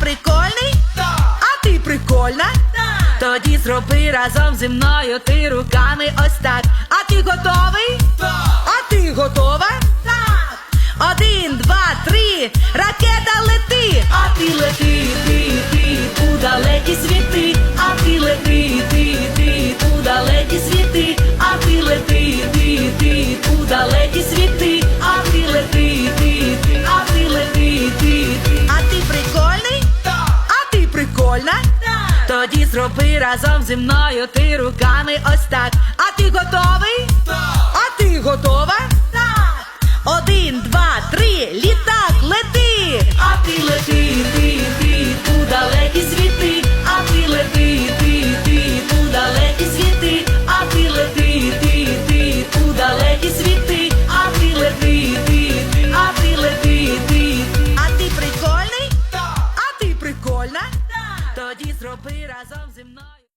прикольний? А ти прикольна? Тоді зроби разом зі мною ти руками ось так. А ти готовий? А ти готова? Так. Один, два, три, ракета лети. А ти лети, ти? Тоді зроби разом зі мною ти руками ось так. А ти тоді зроби разом зі мною.